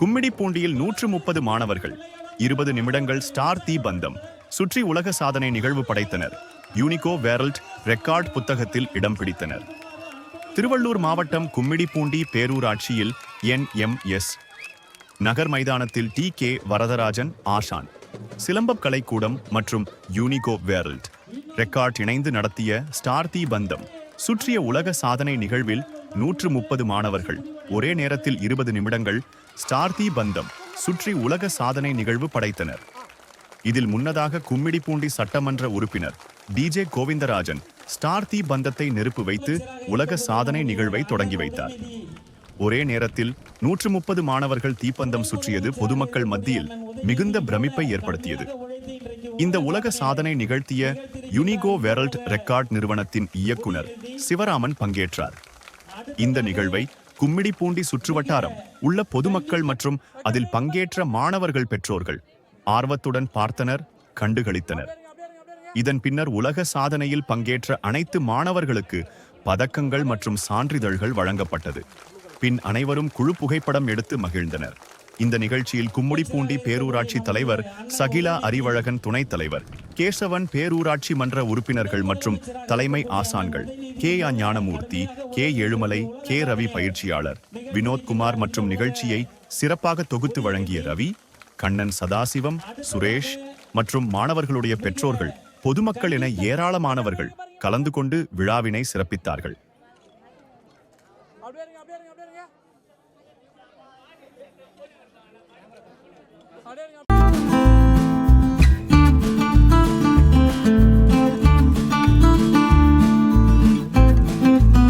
கும்மிடிப்பூண்டியில் நூற்று முப்பது மாணவர்கள் இருபது நிமிடங்கள் ஸ்டார் தீ பந்தம் சுற்றி உலக சாதனை நிகழ்வு படைத்தனர். யூனிகோ வேரல்ட் ரெக்கார்ட் புத்தகத்தில் இடம் பிடித்தனர். திருவள்ளூர் மாவட்டம் கும்மிடிப்பூண்டி பேரூராட்சியில் என்எம்எஸ் நகர் மைதானத்தில் டி கே வரதராஜன் ஆஷான். சிலம்பப் கலைக்கூடம் மற்றும் யூனிகோ வேரல்ட். ரெக்கார்ட் இணைந்து நடத்திய ஸ்டார் தீ பந்தம் சுற்றிய உலக சாதனை நிகழ்வில் நூற்று முப்பது மாணவர்கள் ஒரே நேரத்தில் இருபது நிமிடங்கள் ஸ்டார் தீ பந்தம் சுற்றி உலக சாதனை நிகழ்வு படைத்தனர். இதில் முன்னதாக கும்மிடிப்பூண்டி சட்டமன்ற உறுப்பினர் டிஜே கோவிந்தராஜன் ஸ்டார் தீ பந்தத்தை நெருப்பு வைத்து உலக சாதனை நிகழ்வை தொடங்கி வைத்தார். ஒரே நேரத்தில் நூற்று முப்பது மாணவர்கள் தீப்பந்தம் சுற்றியது பொதுமக்கள் மத்தியில் மிகுந்த பிரமிப்பை ஏற்படுத்தியது. இந்த உலக சாதனை நிகழ்த்திய யுனிகோ வெரல்ட் ரெக்கார்ட் நிறுவனத்தின் இயக்குனர் சிவராமன் பங்கேற்றார். இந்த நிகழ்வை கும்மிடிப்பூண்டி சுற்றுவட்டாரம் உள்ள பொதுமக்கள் மற்றும் அதில் பங்கேற்ற மாணவர்கள் பெற்றோர்கள். ஆர்வத்துடன் பார்த்தனர் கண்டுகளித்தனர். இதன் பின்னர் உலக சாதனையில் பங்கேற்ற அனைத்து மாணவர்களுக்கு பதக்கங்கள் மற்றும் சான்றிதழ்கள் வழங்கப்பட்டது. பின் அனைவரும் குழு புகைப்படம் எடுத்து மகிழ்ந்தனர். இந்த நிகழ்ச்சியில் கும்முடிப்பூண்டி பேரூராட்சி தலைவர் சகிலா அறிவழகன் துணைத் தலைவர் கேசவன் பேரூராட்சி மன்ற உறுப்பினர்கள் மற்றும் தலைமை ஆசான்கள் கே ஆ ஞானமூர்த்தி கே எழுமலை கே ரவி பயிற்சியாளர். வினோத்குமார் மற்றும் நிகழ்ச்சியை சிறப்பாக தொகுத்து வழங்கிய ரவி கண்ணன் சதாசிவம் சுரேஷ் மற்றும் மாணவர்களுடைய பெற்றோர்கள் பொதுமக்கள் என ஏராளமானவர்கள் கலந்து கொண்டு விழாவினை சிறப்பித்தார்கள்.